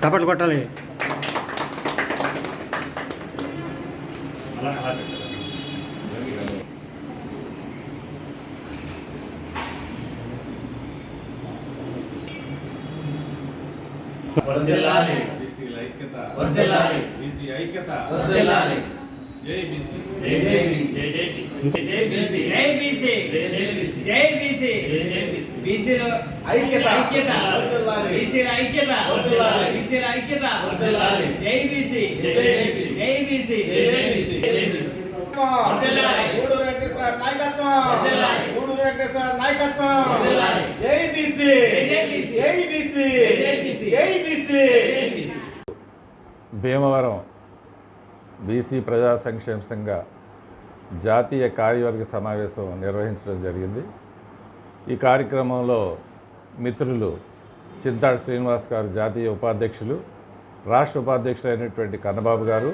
చప్పట్లు కొట్టాలి. వర్ధిల్లాలి బీసీల ఐక్యత. వర్ధిల్లాలి బీసీ ఐక్యత జై బీసీ జై జై బీసీ జై బీసీ జై బీసీ జై బీసీ ఐక్యత ఐక్యత బీసీల ఐక్యత బీసీల ఐక్యత జై బీసీ జై బీసీ జై బీసీ గూడు వెంకటేశ్వర నాయకత్వం గూడు వెంకటేశ్వర నాయకత్వం జై బీసీ జై బీసీ. జై బీసీ జై బీసీ భీమవరం బీసీ ప్రజా సంక్షేమ సంఘ జాతీయ కార్యవర్గ సమావేశం నిర్వహించడం జరిగింది. ఈ కార్యక్రమంలో మిత్రులు చింతాడు శ్రీనివాస్ గారు జాతీయ ఉపాధ్యక్షులు రాష్ట్ర ఉపాధ్యక్షులు అయినటువంటి కన్నబాబు గారు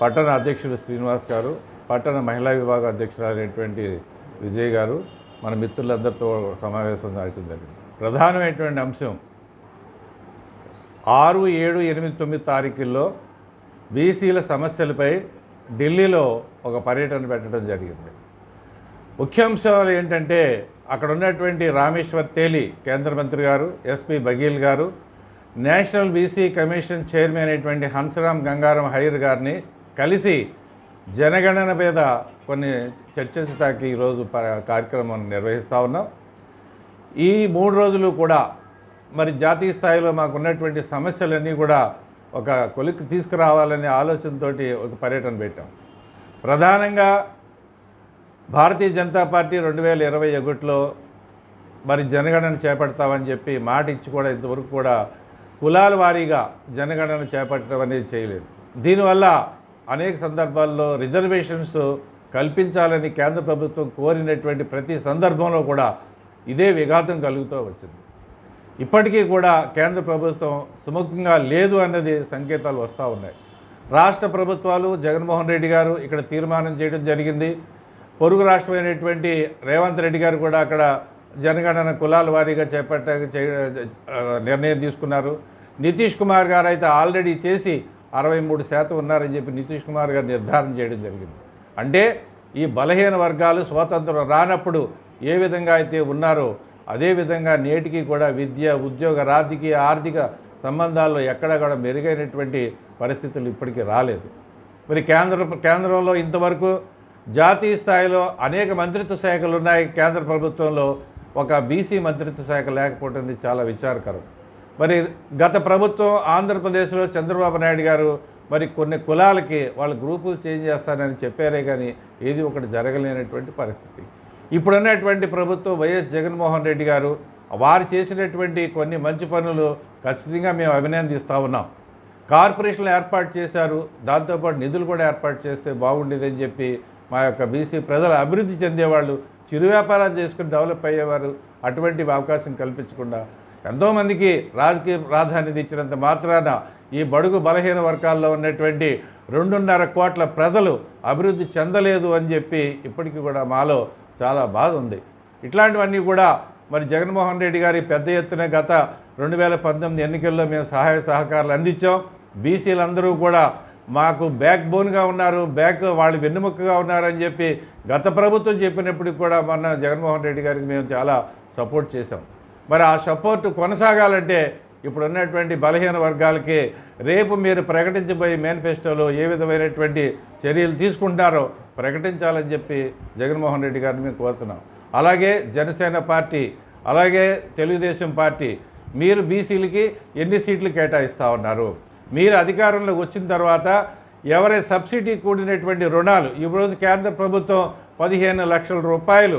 పట్టణ అధ్యక్షుడు శ్రీనివాస్ గారు పట్టణ మహిళా విభాగ అధ్యక్షులు అయినటువంటి విజయ్ గారు మన మిత్రులందరితో సమావేశం జరగడం జరిగింది. ప్రధానమైనటువంటి అంశం ఆరు ఏడు ఎనిమిది తొమ్మిది తారీఖుల్లో బీసీల సమస్యలపై ఢిల్లీలో ఒక పర్యటన పెట్టడం జరిగింది. ముఖ్యాంశాలు ఏంటంటే అక్కడ ఉన్నటువంటి రామేశ్వర్ తేలి కేంద్ర మంత్రి గారు ఎస్పి బఘీల్ గారు నేషనల్ బీసీ కమిషన్ చైర్మన్ అయినటువంటి హన్సరామ్ గంగారం హైర్ గారిని కలిసి జనగణన మీద కొన్ని చర్చించడానికి ఈరోజు ప- కార్యక్రమం నిర్వహిస్తూ ఉన్నాం. ఈ మూడు రోజులు కూడా మరి జాతీయ స్థాయిలో మాకు ఉన్నటువంటి సమస్యలన్నీ కూడా ఒక కొలిక్కి తీసుకురావాలనే ఆలోచనతోటి ఒక పర్యటన పెట్టాం. ప్రధానంగా భారతీయ జనతా పార్టీ రెండు వేల ఇరవై ఒకటిలో మరి జనగణన చేపడతామని చెప్పి మాట ఇచ్చి కూడా ఇంతవరకు కూడా కులాల వారీగా జనగణన చేపట్టడం అనేది చేయలేదు. దీనివల్ల అనేక సందర్భాల్లో రిజర్వేషన్స్ కల్పించాలని కేంద్ర ప్రభుత్వం కోరినటువంటి ప్రతి సందర్భంలో కూడా ఇదే విఘాతం కలుగుతూ వచ్చింది. ఇప్పటికీ కూడా కేంద్ర ప్రభుత్వం సుముఖంగా లేదు అన్నది సంకేతాలు వస్తూ ఉన్నాయి. రాష్ట్ర ప్రభుత్వాలు జగన్మోహన్ రెడ్డి గారు ఇక్కడ తీర్మానం చేయడం జరిగింది. పొరుగు రాష్ట్రమైనటువంటి రేవంత్ రెడ్డి గారు కూడా అక్కడ జనగణన కులాల వారీగా చేపట్ట నిర్ణయం తీసుకున్నారు. నితీష్ కుమార్ గారు అయితే ఆల్రెడీ చేసి అరవై మూడు శాతం ఉన్నారని చెప్పి నితీష్ కుమార్ గారు నిర్ధారణ చేయడం జరిగింది. అంటే ఈ బలహీన వర్గాలు స్వాతంత్రం రానప్పుడు ఏ విధంగా అయితే ఉన్నారో అదేవిధంగా నేటికి కూడా విద్య ఉద్యోగ రాజకీయ ఆర్థిక సంబంధాల్లో ఎక్కడా కూడా మెరుగైనటువంటి పరిస్థితులు ఇప్పటికీ రాలేదు. మరి కేంద్ర కేంద్రంలో ఇంతవరకు జాతీయ స్థాయిలో అనేక మంత్రిత్వ శాఖలు ఉన్నాయి. కేంద్ర ప్రభుత్వంలో ఒక బీసీ మంత్రిత్వ శాఖ లేకపోవటం ఇది చాలా విచారకరం. మరి గత ప్రభుత్వం ఆంధ్రప్రదేశ్లో చంద్రబాబు నాయుడు గారు మరి కొన్ని కులాలకి వాళ్ళ గ్రూపులు చేంజ్ చేస్తానని చెప్పారే కానీ ఏది ఒకటి జరగలేనటువంటి పరిస్థితి. ఇప్పుడున్నటువంటి ప్రభుత్వం వైఎస్ జగన్మోహన్ రెడ్డి గారు వారు చేసినటువంటి కొన్ని మంచి పనులు ఖచ్చితంగా మేము అభినందిస్తూ ఉన్నాం. కార్పొరేషన్లు ఏర్పాటు చేశారు. దాంతోపాటు నిధులు కూడా ఏర్పాటు చేస్తే బాగుండేదని చెప్పి మా యొక్క బీసీ ప్రజలు అభివృద్ధి చెందేవాళ్ళు చిరు వ్యాపారాలు చేసుకుని డెవలప్ అయ్యేవారు అటువంటి అవకాశం కల్పించకుండా ఎంతోమందికి రాజకీయ ప్రాధాన్యత ఇచ్చినంత మాత్రాన ఈ బడుగు బలహీన వర్గాల్లో ఉన్నటువంటి రెండున్నర కోట్ల ప్రజలు అభివృద్ధి చెందలేదు అని చెప్పి ఇప్పటికీ కూడా మాలో చాలా బాధ ఉంది ఇట్లాంటివన్నీ కూడా మరి జగన్మోహన్ రెడ్డి గారి పెద్ద ఎత్తున గత రెండు వేల పంతొమ్మిది ఎన్నికల్లో మేము సహాయ సహకారాలు అందించాం. బీసీలందరూ కూడా మాకు బ్యాక్ బోన్గా ఉన్నారు. బ్యాక్ వాళ్ళు వెన్నుముక్కగా ఉన్నారని చెప్పి గత ప్రభుత్వం చెప్పినప్పటికి కూడా మొన్న జగన్మోహన్ రెడ్డి గారికి మేము చాలా సపోర్ట్ చేశాం. మరి ఆ సపోర్ట్ కొనసాగాలంటే ఇప్పుడు ఉన్నటువంటి బలహీన వర్గాలకి రేపు మీరు ప్రకటించబోయే మేనిఫెస్టోలో ఏ విధమైనటువంటి చర్యలు తీసుకుంటారో ప్రకటించాలని చెప్పి జగన్మోహన్ రెడ్డి గారిని మేము కోరుతున్నాం. అలాగే జనసేన పార్టీ అలాగే తెలుగుదేశం పార్టీ మీరు బీసీలకి ఎన్ని సీట్లు కేటాయిస్తూ ఉన్నారు? మీరు అధికారంలో వచ్చిన తర్వాత ఎవరి సబ్సిడీ కూడినటువంటి రుణాలు? ఈరోజు కేంద్ర ప్రభుత్వం పదిహేను లక్షల రూపాయలు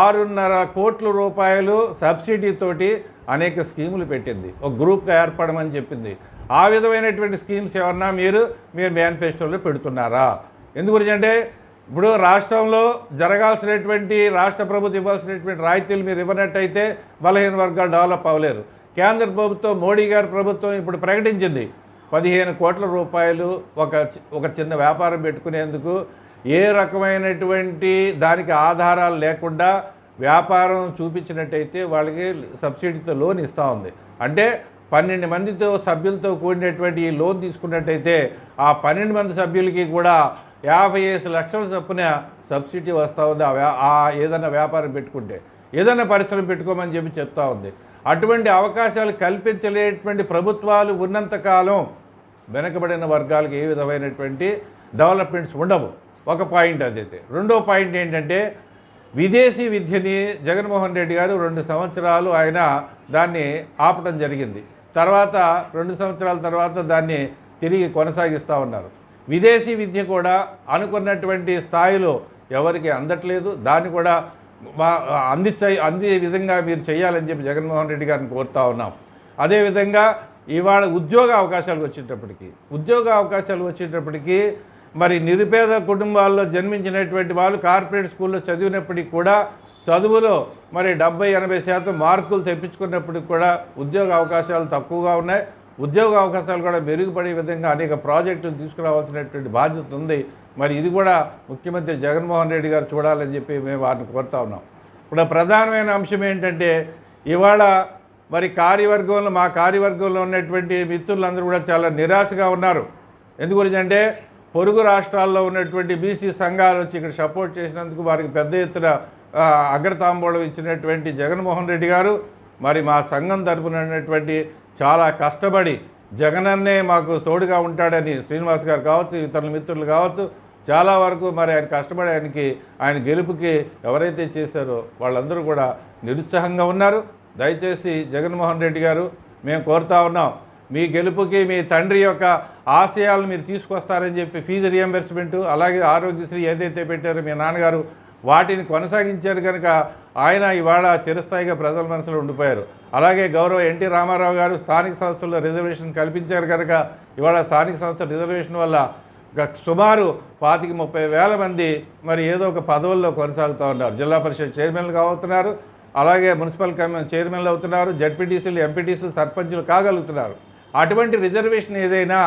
ఆరున్నర కోట్ల రూపాయలు సబ్సిడీతోటి అనేక స్కీములు పెట్టింది. ఒక గ్రూప్గా ఏర్పడమని చెప్పింది. ఆ విధమైనటువంటి స్కీమ్స్ ఏమన్నా మీరు మీరు మేనిఫెస్టోలో పెడుతున్నారా? ఎందు గురించి అంటే ఇప్పుడు రాష్ట్రంలో జరగాల్సినటువంటి రాష్ట్ర ప్రభుత్వం ఇవ్వాల్సినటువంటి రాయితీలు మీరు ఇవ్వనట్టయితే బలహీన వర్గాలు డెవలప్ అవ్వలేరు. కేంద్ర ప్రభుత్వం మోడీ గారి ప్రభుత్వం ఇప్పుడు ప్రకటించింది. పదిహేను కోట్ల రూపాయలు ఒక ఒక చిన్న వ్యాపారం పెట్టుకునేందుకు ఏ రకమైనటువంటి దానికి ఆధారాలు లేకుండా వ్యాపారం చూపించినట్టయితే వాళ్ళకి సబ్సిడీతో లోన్ ఇస్తూ ఉంది. అంటే పన్నెండు మందితో సభ్యులతో కూడినటువంటి ఈ లోన్ తీసుకున్నట్టయితే ఆ పన్నెండు మంది సభ్యులకి కూడా యాభై ఐదు లక్షల చొప్పున సబ్సిడీ వస్తూ ఉంది ఆ ఏదైనా వ్యాపారం పెట్టుకుంటే. ఏదైనా పరిశ్రమ పెట్టుకోమని చెప్పి చెప్తా ఉంది. అటువంటి అవకాశాలు కల్పించలేటువంటి ప్రభుత్వాలు ఉన్నంతకాలం వెనకబడిన వర్గాలకు ఏ విధమైనటువంటి డెవలప్మెంట్స్ ఉండవు. ఒక పాయింట్ అదైతే. రెండో పాయింట్ ఏంటంటే విదేశీ విద్యని జగన్మోహన్ రెడ్డి గారు రెండు సంవత్సరాలు ఆయన దాన్ని ఆపటం జరిగింది. తర్వాత రెండు సంవత్సరాల తర్వాత దాన్ని తిరిగి కొనసాగిస్తూ ఉన్నారు. విదేశీ విద్య కూడా అనుకున్నటువంటి స్థాయిలో ఎవరికి అందట్లేదు. దాన్ని కూడా మా- అందించ అందే విధంగా మీరు చేయాలని చెప్పి జగన్మోహన్ రెడ్డి గారిని కోరుతా ఉన్నాం. అదేవిధంగా ఇవాళ ఉద్యోగ అవకాశాలు వచ్చేటప్పటికి ఉద్యోగ అవకాశాలు వచ్చేటప్పటికి మరి నిరుపేద కుటుంబాల్లో జన్మించినటువంటి వాళ్ళు కార్పొరేట్ స్కూల్లో చదివినప్పటికి కూడా చదువులో మరి డెబ్బై ఎనభై శాతం మార్కులు తెప్పించుకున్నప్పటికి కూడా ఉద్యోగ అవకాశాలు తక్కువగా ఉన్నాయి. ఉద్యోగ అవకాశాలు కూడా మెరుగుపడే విధంగా అనేక ప్రాజెక్టులు తీసుకురావాల్సినటువంటి బాధ్యత ఉంది. మరి ఇది కూడా ముఖ్యమంత్రి జగన్మోహన్ రెడ్డి గారు చూడాలని చెప్పి మేము వారిని కోరుతా ఉన్నాం. ఇప్పుడు ప్రధానమైన అంశం ఏంటంటే ఇవాళ మరి కార్యవర్గంలో మా కార్యవర్గంలో ఉన్నటువంటి మిత్రులందరూ కూడా చాలా నిరాశగా ఉన్నారు. ఎందుకు గురించి అంటే పొరుగు రాష్ట్రాల్లో ఉన్నటువంటి బీసీ సంఘాలు వచ్చి ఇక్కడ సపోర్ట్ చేసినందుకు వారికి పెద్ద ఎత్తున అగ్రతాంబూలం ఇచ్చినటువంటి జగన్మోహన్ రెడ్డి గారు మరి మా సంఘం తరపునటువంటి చాలా కష్టపడి జగనన్నే మాకు తోడుగా ఉంటాడని శ్రీనివాస్ గారు కావచ్చు ఇతరుల మిత్రులు కావచ్చు చాలా వరకు మరి ఆయన కష్టపడి ఆయనకి ఆయన గెలుపుకి ఎవరైతే చేశారో వాళ్ళందరూ కూడా నిరుత్సాహంగా ఉన్నారు. దయచేసి జగన్మోహన్ రెడ్డి గారు మేము కోరుతా ఉన్నాం. మీ గెలుపుకి మీ తండ్రి యొక్క ఆశయాలు మీరు తీసుకొస్తారని చెప్పి ఫీజు రియంబర్స్మెంట్ అలాగే ఆరోగ్యశ్రీ ఏదైతే పెట్టారో మీ నాన్నగారు వాటిని కొనసాగించారు కనుక ఆయన ఇవాళ చిరస్థాయిగా ప్రజల మనసులో ఉండిపోయారు. అలాగే గౌరవ ఎన్టీ రామారావు గారు స్థానిక సంస్థల్లో రిజర్వేషన్ కల్పించారు కనుక ఇవాళ స్థానిక సంస్థల రిజర్వేషన్ వల్ల గ- సుమారు పాతిక ముప్పై వేల మంది మరి ఏదో ఒక పదవుల్లో కొనసాగుతూ ఉన్నారు. జిల్లా పరిషత్ చైర్మన్లు అవుతున్నారు అలాగే మున్సిపల్ కమి చైర్మన్లు అవుతున్నారు. జడ్పీటీసీలు ఎంపీటీసీలు సర్పంచులు కాగలుగుతున్నారు. అటువంటి రిజర్వేషన్ ఏదైనా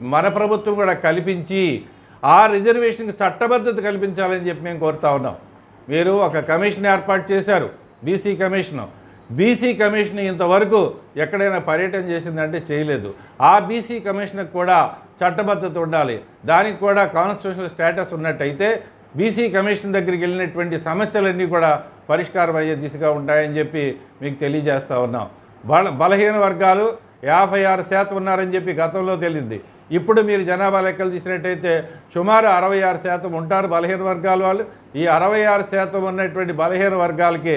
మన ప్రభుత్వం కూడా కల్పించి ఆ రిజర్వేషన్కి చట్టబద్ధత కల్పించాలని చెప్పి మేము కోరుతా ఉన్నాం. మీరు ఒక కమిషన్ ఏర్పాటు చేశారు బీసీ కమిషన్. బీసీ కమిషన్ ఇంతవరకు ఎక్కడైనా పర్యటన చేసిందంటే చేయలేదు. ఆ బీసీ కమిషన్కి కూడా చట్టబద్ధత ఉండాలి. దానికి కూడా కాన్స్టిట్యూషనల్ స్టేటస్ ఉన్నట్టయితే బీసీ కమిషన్ దగ్గరికి వెళ్ళినటువంటి సమస్యలన్నీ కూడా పరిష్కారం అయ్యే దిశగా ఉంటాయని చెప్పి మీకు తెలియజేస్తూ ఉన్నాం. బల బలహీన వర్గాలు యాభై ఆరు శాతం ఉన్నారని చెప్పి గతంలో తెలిసింది ఇప్పుడు మీరు జనాభా లెక్కలు తీసినట్టయితే సుమారు అరవై ఆరు శాతం ఉంటారు బలహీన వర్గాల వాళ్ళు. ఈ అరవై ఆరు శాతం ఉన్నటువంటి బలహీన వర్గాలకి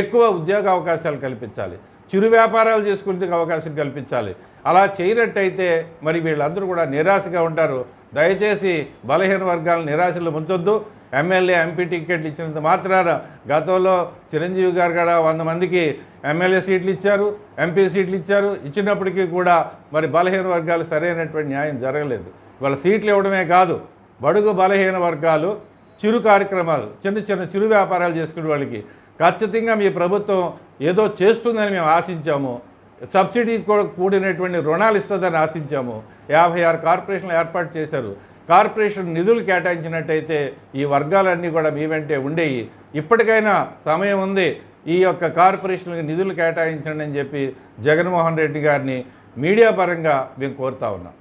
ఎక్కువ ఉద్యోగ అవకాశాలు కల్పించాలి. చిరు వ్యాపారాలు చేసుకునే అవకాశం కల్పించాలి. అలా చేయనట్టయితే మరి వీళ్ళందరూ కూడా నిరాశగా ఉంటారు. దయచేసి బలహీన వర్గాలను నిరాశలు ఉంచొద్దు ఎమ్మెల్యే ఎంపీ టికెట్లు ఇచ్చినంత మాత్రాన గతంలో చిరంజీవి గారు కూడా వంద మందికి ఎమ్మెల్యే సీట్లు ఇచ్చారు ఎంపీ సీట్లు ఇచ్చారు. ఇచ్చినప్పటికీ కూడా మరి బలహీన వర్గాలు సరైనటువంటి న్యాయం జరగలేదు. వాళ్ళ సీట్లు ఇవ్వడమే కాదు బడుగు బలహీన వర్గాలు చిరు కార్యక్రమాలు చిన్న చిన్న చిరు వ్యాపారాలు చేసుకునే వాళ్ళకి ఖచ్చితంగా మీ ప్రభుత్వం ఏదో చేస్తుందని మేము ఆశించాము. సబ్సిడీ కూడా కూడినటువంటి రుణాలు ఇస్తుందని ఆశించాము. యాభై ఆరు కార్పొరేషన్లు ఏర్పాటు చేశారు. కార్పొరేషన్ నిధులు కేటాయించినట్టయితే ఈ వర్గాలన్నీ కూడా మీ వెంటే ఉండేవి ఇప్పటికైనా సమయం ఉంది ఈ యొక్క కార్పొరేషన్కి నిధులు కేటాయించండి అని చెప్పి జగన్మోహన్ రెడ్డి గారిని మీడియా పరంగా మేము కోరుతా ఉన్నాం.